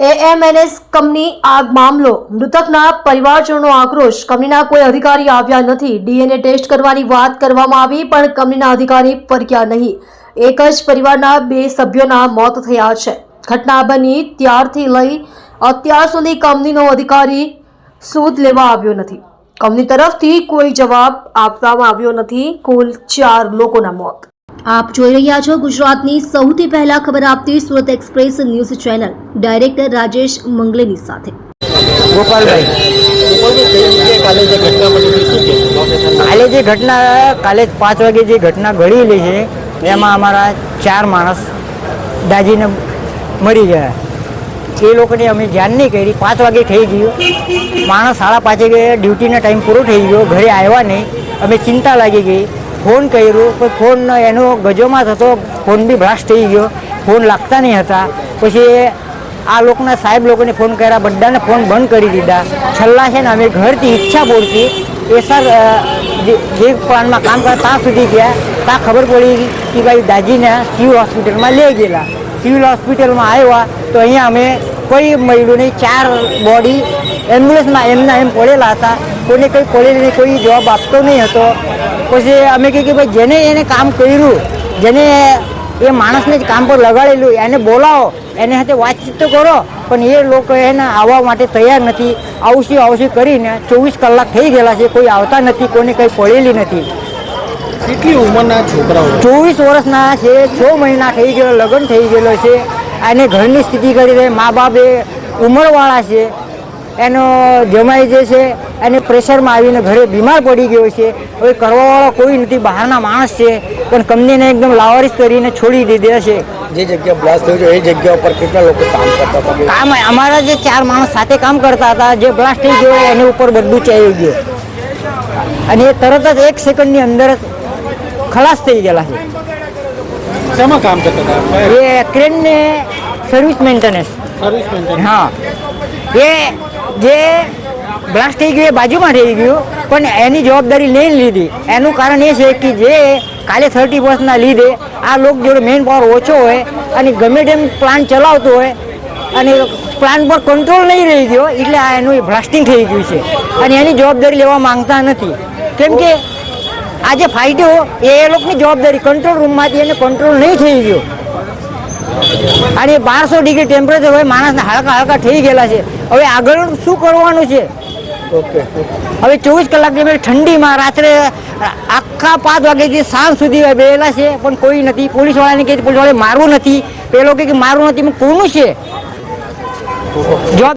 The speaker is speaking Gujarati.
એએમએનએસ કંપની આગ મામલો. મૃતકના પરિવારજનોનો આક્રોશ. કંપનીના કોઈ અધિકારી આવ્યા નથી. ડીએનએ ટેસ્ટ કરવાની વાત કરવામાં આવી, પણ કંપનીના અધિકારી ફરક્યા નહીં. એક જ પરિવારના બે સભ્યોના મોત થયા છે. ઘટના બની ત્યારથી લઈ અત્યાર સુધી કંપનીનો અધિકારી સૂદ લેવા આવ્યો નથી. કંપની તરફથી કોઈ જવાબ આપવામાં આવ્યો નથી. કુલ ચાર લોકોના મોત. આપ જોઈ રહ્યા છો ગુજરાતની સૌથી પહેલા ખબર આપતી Surat express news channel. Director Rajesh મંગલેની સાથે. ગોપાલભાઈ. કાલે જે ઘટના? કાલે પાંચ વાગે જે ઘટના ઘડેલી છે, એમાં અમારા ચાર માણસ દાજીને મરી ગયા. એ લોકોને અમે ધ્યાન નહીં કરી. પાંચ વાગે થઈ ગયું. માણસ સાડા પાંચે ડ્યુટીનો ટાઈમ પૂરો થઈ ગયો. ઘરે આવ્યા નહીં. અમે ચિંતા લાગી ગઈ. ફોન કર્યો, પણ ફોન એનો ગજોમાં થતો ફોન બી બ્લાસ્ટ થઈ ગયો. ફોન લાગતા નહીં હતા. પછી આ લોકોના સાહેબ લોકોને ફોન કર્યા, બધાને ફોન બંધ કરી દીધા. છેલ્લા છે ને અમે ઘરથી ઈચ્છા પૂરતી એ સર જે જે પ્લાનમાં કામ કરતા ત્યાં સુધી ગયા. ત્યાં ખબર પડી કે ભાઈ દાજીને સિવિલ હોસ્પિટલમાં લઈ ગયેલા. સિવિલ હોસ્પિટલમાં આવ્યા તો અહીંયા અમે કોઈ મહિલોની ચાર બોડી એમ્બ્યુલન્સમાં એમના એમ પડેલા હતા. કોઈને કંઈ પડેલી કોઈ જવાબ આપતો નહીં હતો. પછી અમે કહ્યું કે ભાઈ જેને એને કામ કર્યું જેને એ માણસને જ કામ પર લગાડેલું એને બોલાવો એને સાથે વાતચીત તો કરો પણ એ લોકો એને આવવા માટે તૈયાર નથી. આવશે આવશે કરીને ચોવીસ કલાક થઈ ગયેલા છે કોઈ આવતા નથી કોઈને કંઈ પડેલી નથી. કેટલી ઉંમરના છોકરાઓ? ચોવીસ વર્ષના છે છ મહિના થઈ ગયેલો લગ્ન થઈ ગયેલો છે. અને ઘરની સ્થિતિ કરી રહે મા બાપ એ ઉંમરવાળા છે. એનો જમાઈ જે છે એને પ્રેશરમાં આવીને ઘરે બીમાર પડી ગયો છે. હવે કરવાવાળો કોઈ નથી બહારના માણસ છે. પણ કંપનીને એકદમ લાવારીસ કરીને છોડી દીધા છે. જે જગ્યા બ્લાસ્ટ થયો છે એ જગ્યા ઉપર કેટલા લોકો કામ કરતા હતા? કામ અમારા જે ચાર માણસ સાથે કામ કરતા હતા જે બ્લાસ્ટ થઈ ગયો એની ઉપર બધું ચાલી ગયું. અને એ તરત જ એક સેકન્ડની અંદર ખલાસ થઈ ગયેલા છે. શેમાં કામ કરતા હતા? એ ક્રેનને સર્વિસ મેન્ટેનન્સ સર્વિસ મેન્ટેનન્સ હા. એ જે બ્લાસ્ટ થઈ ગયું એ બાજુમાં થઈ ગયું, પણ એની જવાબદારી નહીં લીધી. એનું કારણ એ છે કે જે કાલે થર્ટી બસના લીધે આ લોક જોડે મેઇન પાવર ઓછો હોય અને ગમે તેમ પ્લાન ચલાવતો હોય અને પ્લાન પર કંટ્રોલ નહીં રહી ગયો, એટલે આ એનું બ્લાસ્ટિંગ થઈ ગયું છે. અને એની જવાબદારી લેવા માંગતા નથી. કેમ કે આ જે ફાયદો એ લોકોની જવાબદારી કંટ્રોલ રૂમમાંથી એને કંટ્રોલ નહીં થઈ ગયો. અને બારસો ડિગ્રી ટેમ્પરેચર હોય માણસને હલકા હલકા થઈ ગયેલા છે. હવે આગળ શું કરવાનું છે? હવે ચોવીસ કલાક જે ઠંડીમાં રાત્રે આખા પાંચ વાગ્યાથી સાંજ સુધી બેલા છે પણ કોઈ નથી. પોલીસવાળાને કહે પોલીસવાળાએ મારવું નથી. પેલો કે મારવું નથી પણ કોનું છે? જવાબ